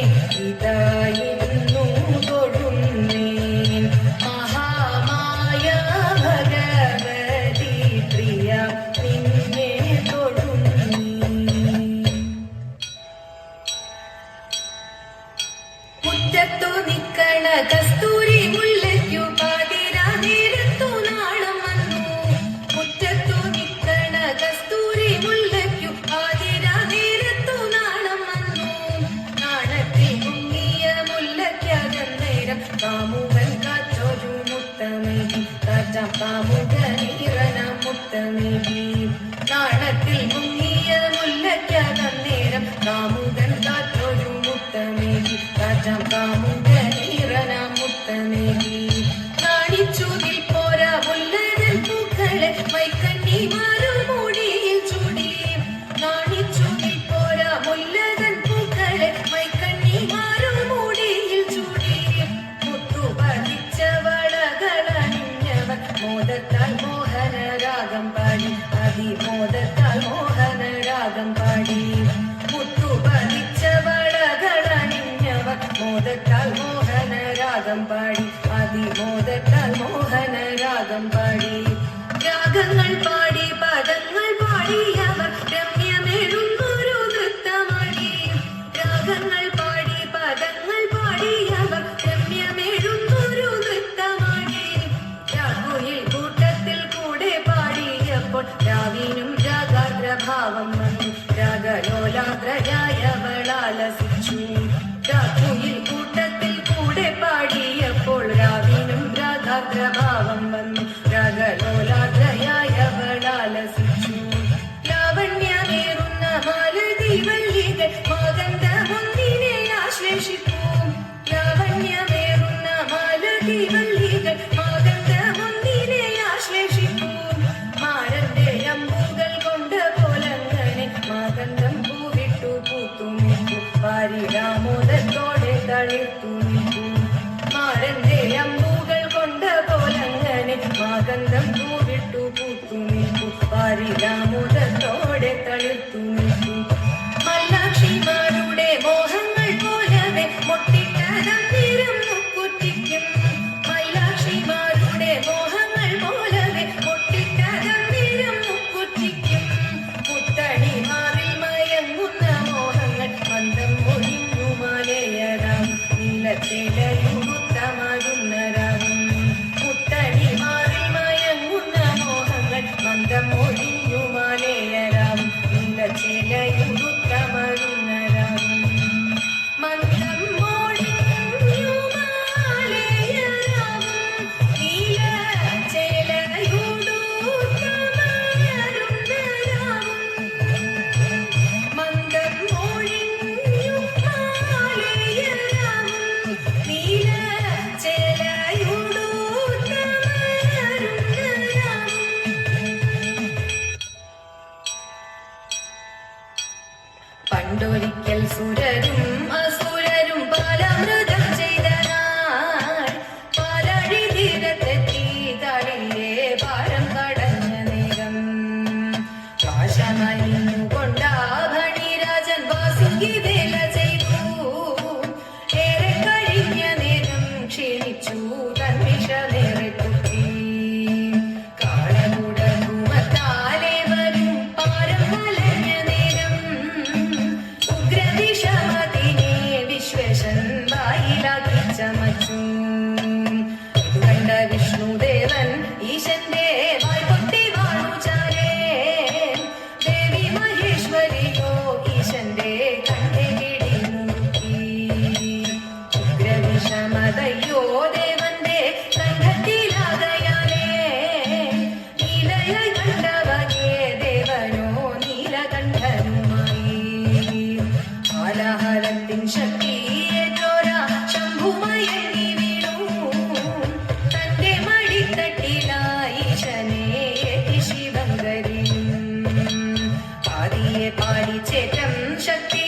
痛い மோகத்தால் மோகன ராகம் பாடி ஆதி மோதத்தால் மோகன ராகம் பாடி. ராகங்கள் பாடி കണ്ടൊരിക്കൽ സുരരും ஆதிய பாடி சேற்றம் சக்தி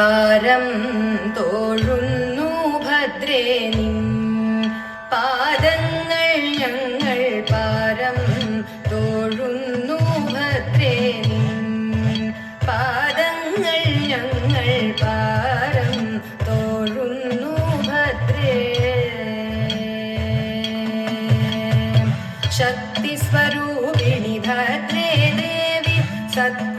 പാരം തോഴുന്നു ഭദ്രേ നിൻ പാദങ്ങൾ ഞങ്ങൾ പാരം തോഴുന്നു ഭദ്രേ നിൻ പാദങ്ങൾ ഞങ്ങൾ പാരം തോഴുന്നു ഭദ്രേ. ശക്തി സ്വരൂപിണി ഭദ്രേ ദേവി സത്യ